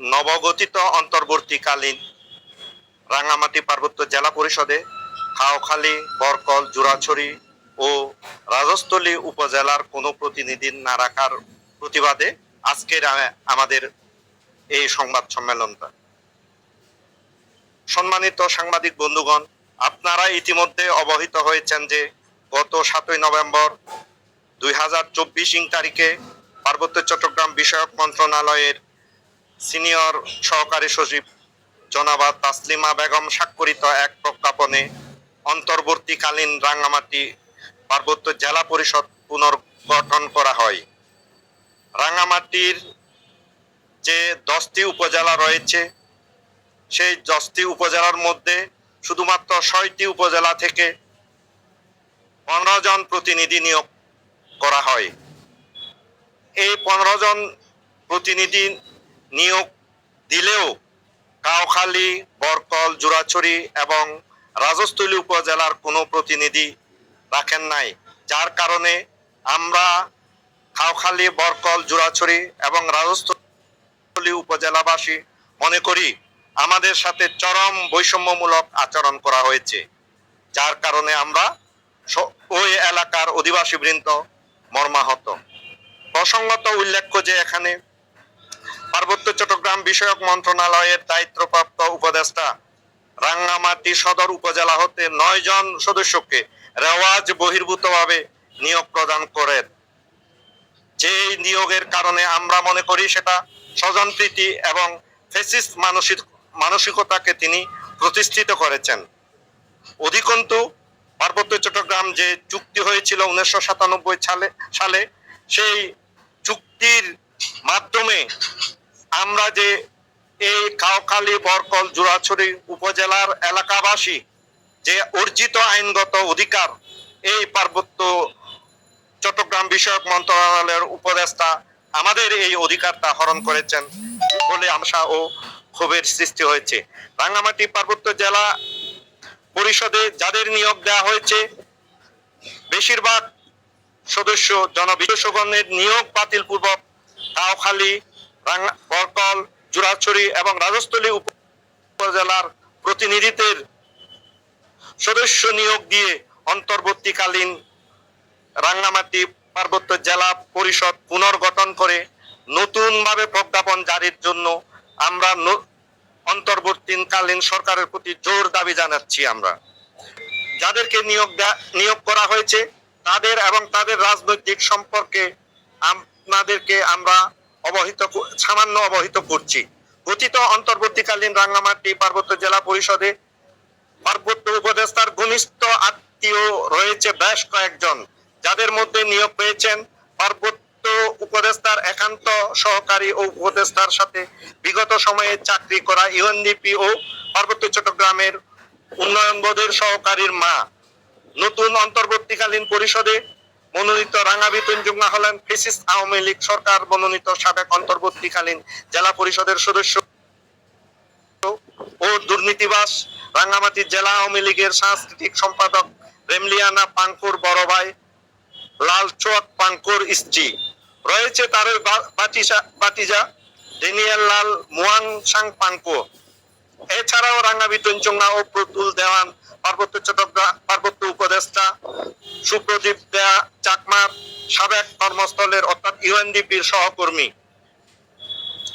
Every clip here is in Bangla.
নবগঠিত অন্তর্বর্তীকালীন রাঙামাটি পার্বত্য জেলা পরিষদে খাওখালী বরকল, জোড়াছড়ি ও রাজস্থলী উপজেলার কোনো প্রতিনিধি না রাখার প্রতিবাদে আজকের আমাদের এই সংবাদ সম্মেলনটা। সম্মানিত সাংবাদিক বন্ধুগণ, আপনারা ইতিমধ্যে অবহিত হয়েছেন যে গত সাতই নভেম্বর দুই হাজার চব্বিশ ইং তারিখে পার্বত্য চট্টগ্রাম বিষয়ক মন্ত্রণালয়ের সিনিয়র সহকারী সচিব জনাবা তাসলিমা বেগম স্বাক্ষরিত এক প্রজ্ঞাপনে অন্তর্বর্তীকালীন রাঙ্গামাটি পার্বত্য জেলা পরিষদ পুনর্গঠন করা হয়। রাঙ্গামাটির যে দশটি উপজেলা রয়েছে, সেই দশটি উপজেলার মধ্যে শুধুমাত্র ছয়টি উপজেলা থেকে পনেরো জন প্রতিনিধি নিয়োগ করা হয়। এই পনেরো জন প্রতিনিধি নিয়োগ দিলেও কাউখালী বরকল, জোড়াছড়ি এবং রাজস্থলী উপজেলার কোনো প্রতিনিধি রাখেন নাই, যার কারণে আমরা কাউখালী বরকল, জোড়াছড়ি এবং রাজস্থলী উপজেলাবাসী মনে করি আমাদের সাথে চরম বৈষম্যমূলক আচরণ করা হয়েছে, যার কারণে আমরা ওই এলাকার অধিবাসী বৃন্দ মর্মাহত। প্রসঙ্গত উল্লেখ্য যে এখানে পার্বত্য চট্টগ্রাম বিষয়ক মন্ত্রণালয়ের দায়িত্বপ্রাপ্ত উপদেষ্টা, রাঙ্গামাটি সদর উপজেলা হতে নয় জন সদস্যকে রেওয়াজ বহির্ভূতভাবে নিয়োগ প্রদান করেন। যে নিয়োগের কারণে আমরা মনে করি সেটা স্বজনপ্রীতি এবং ফেসিস্ট মানসিক, মানসিকতাকে তিনি প্রতিষ্ঠিত করেছেন। অধিকন্তু, পার্বত্য চট্টগ্রাম যে চুক্তি হয়েছিল উনিশশো সাতানব্বই সালে সালে সেই চুক্তির মাধ্যমে আমরা যে এই কাউখালী, বরকল, জোড়াছড়ি উপজেলার এলাকাবাসী যে অর্জিত আইনগত অধিকার, এই পার্বত্য চট্টগ্রাম বিষয়ক মন্ত্রণালয়ের উপদেষ্টা আমাদের এই অধিকারটা হরণ করেছেন বলে আশা ও ক্ষোভের সৃষ্টি হয়েছে। রাঙ্গামাটি পার্বত্য জেলা পরিষদে যাদের নিয়োগ দেওয়া হয়েছে, বেশিরভাগ সদস্য জনবিশেষগণের নিয়োগ বাতিল পূর্বক কাউখালী বরকল জুরাছড়ি এবং রাজস্থলী উপজেলার প্রতিনিধিদের সদস্য নিয়োগ দিয়ে অন্তর্বর্তীকালীন রাঙ্গামাটি পার্বত্য জেলা পরিষদ পুনর্গঠন করে নতুনভাবে প্রজ্ঞাপন জারির জন্য আমরা অন্তর্বর্তীকালীন সরকারের প্রতি জোর দাবি জানাচ্ছি আমরা। যাদেরকে নিয়োগ নিয়োগ করা হয়েছে, তাদের এবং তাদের রাজনৈতিক সম্পর্কে আপনাদেরকে আমরা অবহিত সামান্য অবহিত করছি। গঠিত অন্তর্বর্তীকালীন রাঙ্গামাটি পার্বত্য জেলা পরিষদে পার্বত্য উপদেষ্টার ঘনিষ্ঠ আত্মীয় রয়েছে বেশ কয়েকজন, যাদের মধ্যে নিয়োগ পেয়েছেন পার্বত্য উপদেষ্টার একান্ত সহকারী ও উপদেষ্টার সাথে বিগত সময়ে চাকরি করা ইউএনডিপি ও পার্বত্য চট্টগ্রামের উন্নয়ন বোর্ডের সহকারীর মা। নতুন অন্তর্বর্তীকালীন পরিষদে মনোনীত রাঙ্গাবি তঞ্জুঙ্গা হলেন ফেসিস আওয়ামী লীগ সরকার মনোনীত সাবেক অন্তর্বর্তীকালীন জেলা পরিষদের সদস্য ও দুর্নীতিবাস রাঙ্গামাটি জেলা আওয়ামী লীগের সাংস্কৃতিক সম্পাদক রেমলিয়ানা পাঙ্কুর বড় ভাই লাল চোয়াক পাঙ্কুর স্ত্রী। রয়েছে তার বাতিজা ডেনিয়েল লাল মুয়াং সাং পাঙ্কু এছাড়াও রাঙ্গাবি তঞ্চুঙ্গা ও প্রতুল দেওয়ান পার্বত্য চট্টগ্রাম, পার্বত্য উপদেষ্টা সুপ্রদীপ দেয়া চাকমা সাবেক কর্মস্থলের অর্থাৎ ইউএনডিপির সহকর্মী।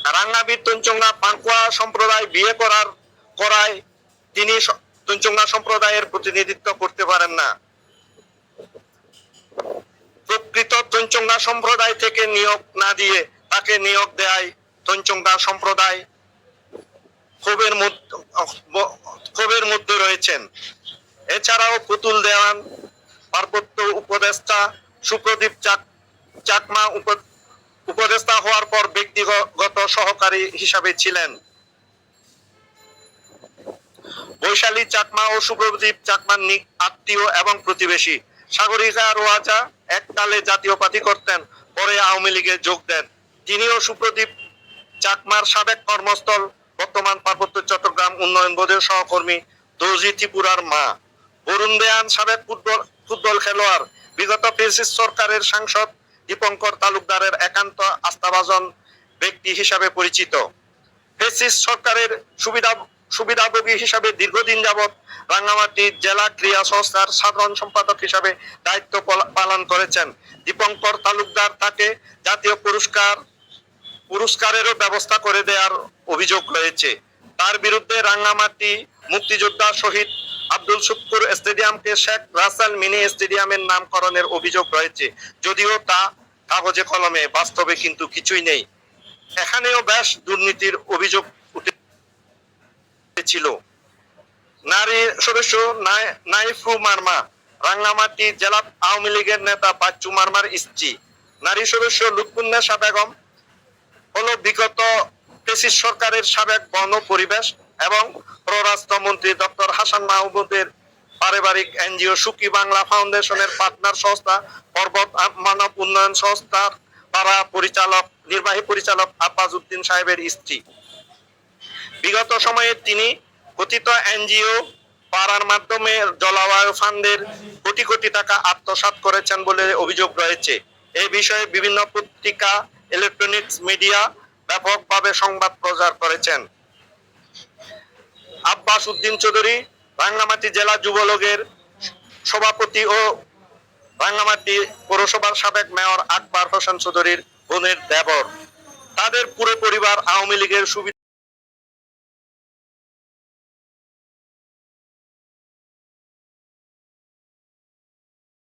রাঙ্গাবি তঞ্চুঙ্গা পাঙ্কুয়া সম্প্রদায় বিয়ে করার করায় তিনি স- সম্প্রদায়ের প্রতিনিধিত্ব করতে পারেন না। প্রকৃত তঞ্চুঙ্গা সম্প্রদায় থেকে নিয়োগ না দিয়ে তাকে নিয়োগ দেয় তঞ্চুঙ্গা সম্প্রদায় ক্ষোভের ক্ষোভের মধ্যে রয়েছেন। এছাড়াও পুতুল দেওয়ান, পার্বত্য উপদেষ্টা সুপ্রদীপ চাক চাকমা উপদেষ্টা হওয়ার পর ব্যক্তিগত সহকারী হিসাবে ছিলেন। বৈশালী চাকমা ও সুপ্রদীপ চাকমার আত্মীয় এবং প্রতিবেশী। সাগরিকা রোয়াজা এককালে জাতীয় পার্টি করতেন, পরে আওয়ামী লীগে যোগ দেন। তিনিও সুপ্রদীপ চাকমার সাবেক কর্মস্থল বর্তমান পার্বত্য চট্টগ্রাম উন্নয়ন বোর্ডের সহকর্মী দৌজি ত্রিপুরার মা। বরুণ দেয়ান সাবেক ফুটবল ফুটবল খেলোয়াড়। বিগত ফেসিস সরকারের সাংসদ দীপঙ্কর তালুকদারের একান্ত আস্থাভাজন ব্যক্তি হিসাবে পরিচিত। ফেসিস সরকারের সুবিধা সুবিধাভোগী হিসাবে দীর্ঘদিন যাবৎ রাঙ্গামাটি জেলা ক্রীড়া সংস্থার সাধারণ সম্পাদক হিসাবে দায়িত্ব পলা- পালন করেছেন। দীপঙ্কর তালুকদার তাকে জাতীয় পুরস্কার পুরস্কারেরও ব্যবস্থা করে দেওয়ার অভিযোগ রয়েছে। তার বিরুদ্ধে রাঙ্গামাটি মুক্তিযোদ্ধা শহীদ আব্দুল শুক্কুর স্টেডিয়ামকে শেখ রাসেল মিনি স্টেডিয়ামের নামকরণের অভিযোগ রয়েছে। যদিও তা কাগজে কলমে, বাস্তবে কিন্তু কিছুই নেই। এখানেও বেশ দুর্নীতির অভিযোগ উঠেছিল নারী সদস্য নাইফু মার্মা, রাঙ্গামাটি জেলা আওয়ামী লীগের নেতা বাচ্চু মার্মার স্ত্রী। নারী সদস্য লুৎফুন্নেসা বেগম হলো বিগত পেসিস সরকারের সাবেক বন পরিবেশ এবং পররাষ্ট্রমন্ত্রী ডক্টর হাসান মাহমুদের পারিবারিক এনজিও সুখী বাংলা ফাউন্ডেশনের পার্টনার সংস্থা, পর্বত মানব উন্নয়ন সংস্থার পাড়া পরিচালক, নির্বাহী পরিচালক আব্বাস উদ্দিন সাহেবের স্ত্রী। বিগত সময়ে তিনি কথিত এনজিও পাড়ার মাধ্যমে জলবায়ু ফান্ডের কোটি কোটি টাকা আত্মসাৎ করেছেন বলে অভিযোগ রয়েছে। এ বিষয়ে বিভিন্ন পত্রিকা ইলেকট্রনিক্স মিডিয়া ব্যাপকভাবে সংবাদ প্রচার করেছেন। আব্বাস উদ্দিন চৌধুরী, রাঙ্গামাটি জেলা যুবলীগের সভাপতি ও রাঙ্গামাটি পৌরসভার সাবেক মেয়র আকবর হোসেন চৌধুরীর বোনের দেবর। তাদের পুরো পরিবার আওয়ামী লীগের সুবিধা